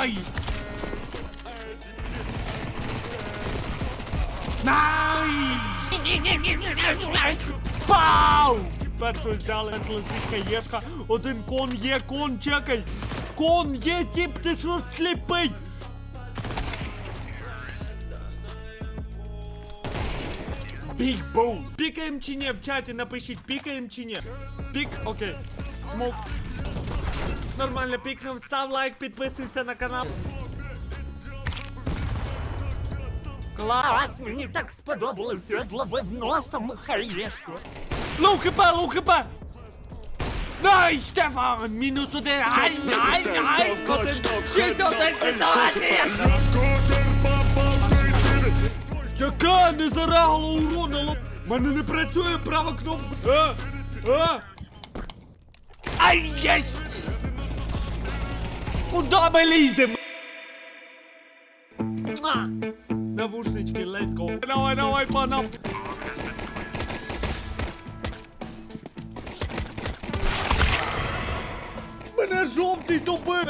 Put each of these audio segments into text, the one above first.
Найс! Найс! Пау! Першого взяли, летить хаєшка. Один кон є, кон, чекай! Кон є, тіп, ти що сліпий? Біг боу! Пікаєм чи ні? В чаті напишіть, пікаєм чи ні. Пік, окей. Смок. Нормально пікнув, став лайк, підписуйся на канал. Клас, мені так сподобалось, я зловив носом хаєшку. Лоу хп, лоу хп! Най, Штефан! Мінус один! Ай, ай, ай! Один ситуація! Яка не зарагала урона, лоп! Мене не працює права кнопка! А! А! Ай, єсть! Куда ми лізем? Муа! Навушнички, let's go! Давай, давай, панам! Мене жовтий добив!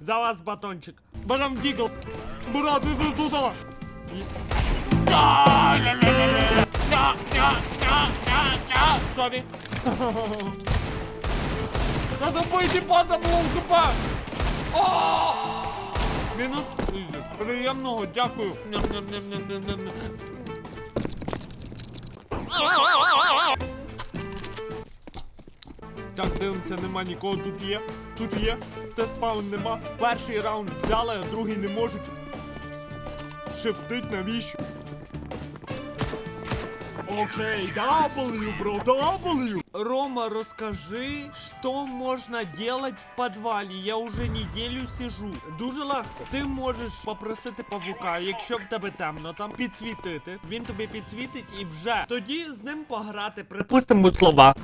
За вас батончик. Барам дігл. Брат, іди сюди. Собі. За тобою тіпа було хп. О! Мінус. Приємного, дякую. Так, дивимося, нема нікого. Тут є. Тут є. Те спаун нема. Перший раунд взяли, а другий не можуть. Шифтить навіщо? Окей, W, бро, W. Рома, расскажи, что можно делать в подвалі. Я уже неделю сижу. Дуже легко. Ти можеш попросити павука, якщо в тебе темно там, підсвітити. Він тобі підсвітить і вже тоді з ним пограти. Припустимо слова.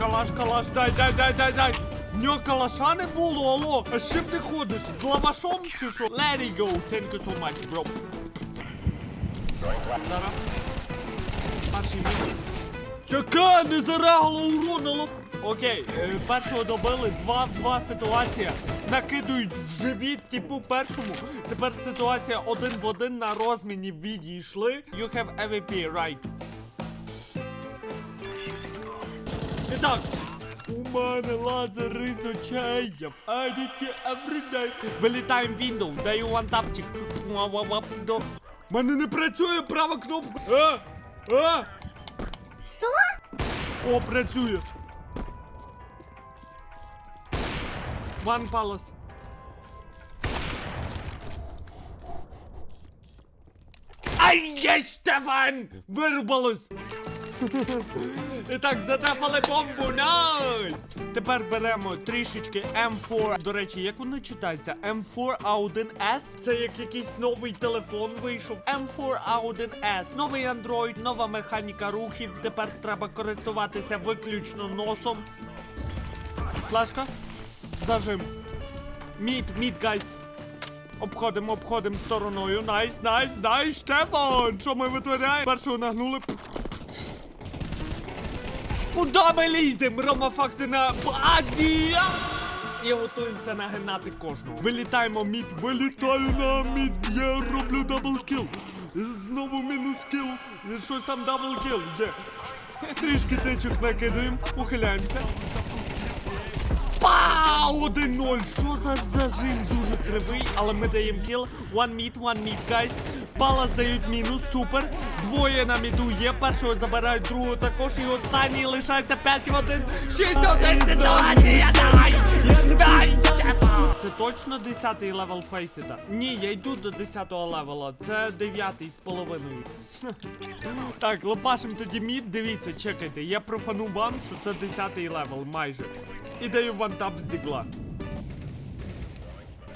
Калаш, калаш, дай, дай, дай, дай, дай. Нього калаша не було, алло. А з чим ти ходиш? З лавашом чи що? Let it go. Thank you so much, bro. Зараз. Яка не зарагала урона. Окей, е, першого добили, два в два ситуація. Накидують в живіт, типу першому. Тепер ситуація один в один на розміні відійшли. You have AVP, right. І так. У мене лазери з очей, я в едіті everyday. Вилітаємо Windows, даю вантапчик. Мене не працює права кнопка. А! А! Що? О, працює. One Palace. Ай, є Штефан! Вирубалось! І так, затрафали бомбу, найс! Тепер беремо трішечки M4. До речі, як воно читається? M4 A1S? Це як якийсь новий телефон вийшов. M4 A1S. Новий Android, нова механіка рухів. Тепер треба користуватися виключно носом. Флешка. Зажим. Мід, мід, гайс. Обходимо, обходимо стороною. Найс, найс, найс, Штефан! Що ми витворяємо? Першого нагнули. Куда ми лізем? Рома факти на базі! І готуємося нагинати кожного. Вилітаємо мід, вилітаю на мід, я роблю даблкіл. Знову мінус кіл. Щось там даблкіл є. Трішки тичок накидаємо, ухиляємося. Пау! 1-0! Що за зажим дуже кривий, але ми даємо кіл. One meet, one meet, guys. Пала здають мінус, супер. Двоє на міду є. Першого забирають, другого також. І останній лишається 5 в 1. 6 1 ситуація! Давай! Дай! Це точно 10 левел фейсіта? Ні, я йду до 10-го левела. Це 9 з половиною. Так, лопашим тоді мід. Дивіться, чекайте. Я профану вам, що це 10 левел майже. І даю вантап з дігла.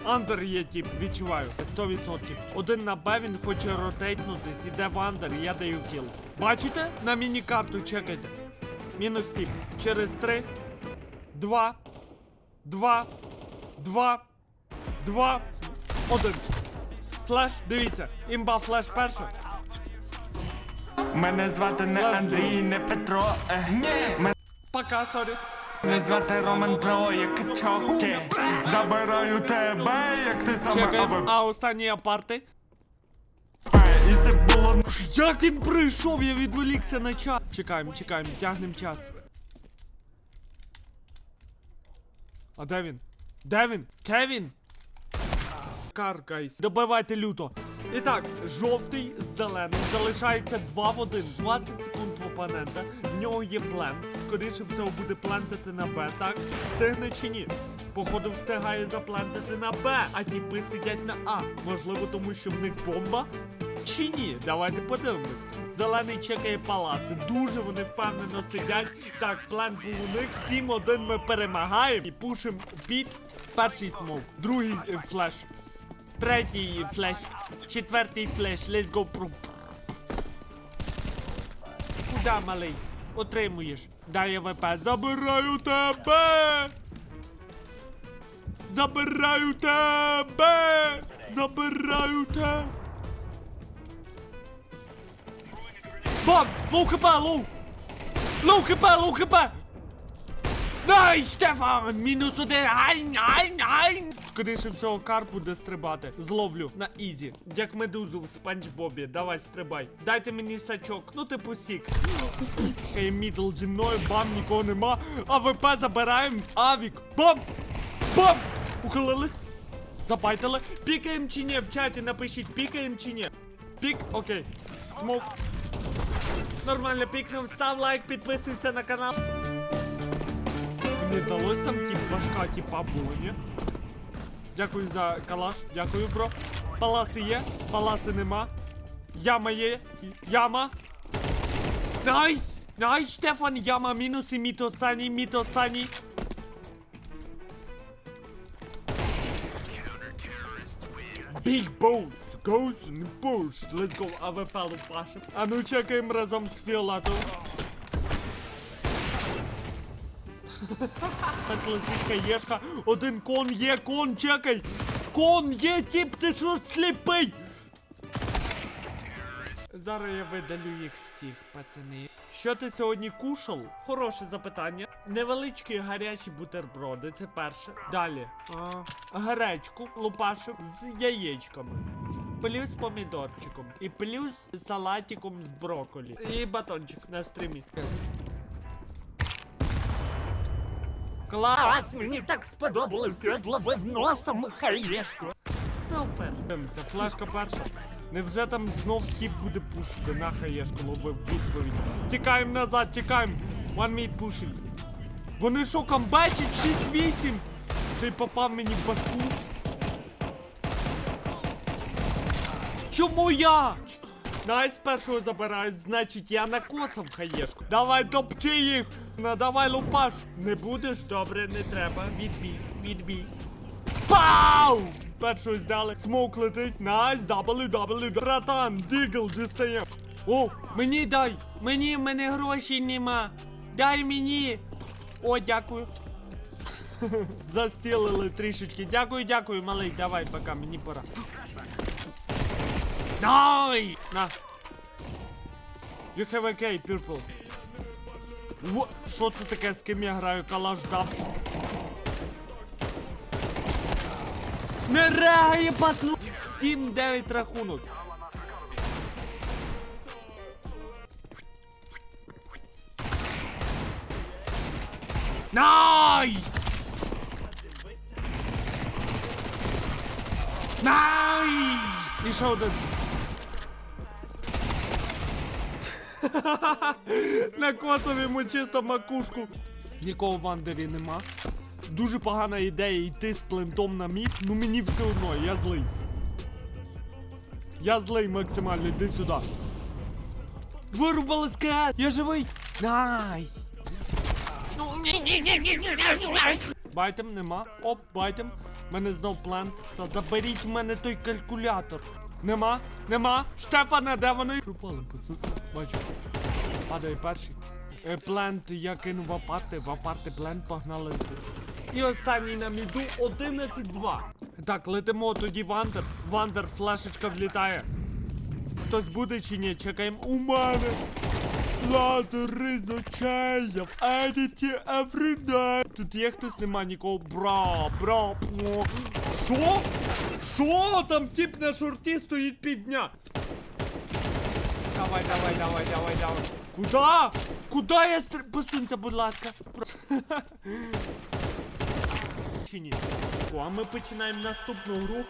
Андер є тип, відчуваю, 100%. Один на Б він хоче ротейтнутись, іде в андер, і я даю кіл. Бачите? На міні-карту чекайте. Мінус тип. Через 3, 2, 2, 2, 2, 1. Флеш, дивіться. Імба флеш перша. Мене звати не Андрій, не Петро. Е, ні. Пока, сорі. Не звати Роман Бро, як чоки. Забираю тебе, як ти саме Чекаємо, АВП. а останні апарти. І це було Як він прийшов? Я відволікся на час. Чекаємо, чекаємо, тягнемо час. А де він? Де він? Кевін? Каркайсь. Добивайте люто. І так, жовтий з зеленим залишається 2 в 1. 20 секунд в опонента. В нього є плент. Скоріше всього буде плентити на Б, так? Встигне чи ні? Походу встигає заплентити на Б, а тіпи сидять на А. Можливо, тому що в них бомба? Чи ні? Давайте подивимось. Зелений чекає паласи. Дуже вони впевнено сидять. Так, план був у них. 7-1 ми перемагаємо і пушимо під перший смок, другий е, флеш. Третій флеш, четвертий флеш, let's go. Куда, малий? Отримуєш. Дай ВП. Забираю тебе! Забираю тебе! Забираю тебе! Бам! Лоу хп, лоу! Лоу хп, лоу хп! Дай, Штефан! Мінус один! Айн, айн, айн! Скоріше всього, кар буде стрибати. Зловлю на ізі. Як медузу в спанч Бобі. Давай, стрибай. Дайте мені сачок. Ну, типу сік. Хей, мідл зі мною, бам, нікого нема. АВП забираємо. Авік. Бам! Бам! Ухилились. Забайтили. Пікаємо чи ні? В чаті напишіть, пікаємо чи ні. Пік, окей. Смок. Нормально пікнув, став лайк, підписуйся на канал. Мені здалось там тип башка типа було, ні? Дякую за калаш, дякую, бро. Паласи є, паласи нема. Яма є, яма. Найс! Найс, Штефан, яма, мінус і міт останній, міт останній. Big boss goes in bush. Let's go, АВП лупашим. А ну чекаємо разом з фіолетовим. Так летить хаєшка. Один кон є, кон, чекай. Кон є, тіп, ти що ж сліпий? Зараз я видалю їх всіх, пацани. Що ти сьогодні кушав? Хороше запитання. Невеличкі гарячі бутерброди, це перше. Далі. А, гречку лупашив з яєчками. Плюс помідорчиком. І плюс салатиком з брокколі. І батончик на стрімі. Клас! Мені так сподобалося, я зловив носом хаєшку. Супер! Дивимося, флешка перша. Невже там знов тіп буде пушити? На хаєшку ловив відповідь. Тікаємо назад, тікаємо. One mid пушить. Вони що, камбечать 6-8? Чи й попав мені в башку? Чому я? Найс першого забирають, значить я накоцав хаєшку. Давай топчи їх! Ну давай лупаш! Не будеш? Добре, не треба. Відбій, відбій. Пау! Першого здали. Смоук летить. Найс, WW. Братан, дігл, дістаєм. О, мені дай! Мені, в мене грошей нема. Дай мені. О, дякую. Застілили трішечки. Дякую, дякую, малий. Давай, пока, мені пора. Дай! На. You have a K, purple. Во, що це таке, з ким я граю? Калаш дав. Не регає, пацну! 7-9 рахунок. Найс! Найс! І ще один. Накоцав йому чисто макушку. Нікого в андері нема. Дуже погана ідея йти з плентом на мід, ну мені все одно, я злий. Я злий максимально, йди сюди. Вирубали скат! Я живий! Найс! Байтем нема. Оп, байтем. Мене знов плент. Та заберіть в мене той калькулятор. Нема? Нема? Штефане, де вони? Пропали, пацан. Бачу. Падає перший. Е, Плент я кинув в апарти, в апарти плент погнали. І останній на міду 11-2. Так, летимо тоді Вандер. Вандер, флешечка влітає. Хтось буде чи ні? Чекаємо у мене. Лазери з очей, everyday. Тут є хтось, нема нікого. Бра, бра, о. Що? Що? Там тип на шорті стоїть півдня. Давай, давай, давай, давай, давай. Куда? Куда я стр... Посунься, будь ласка. Чи ні? О, а ми починаємо наступну гру.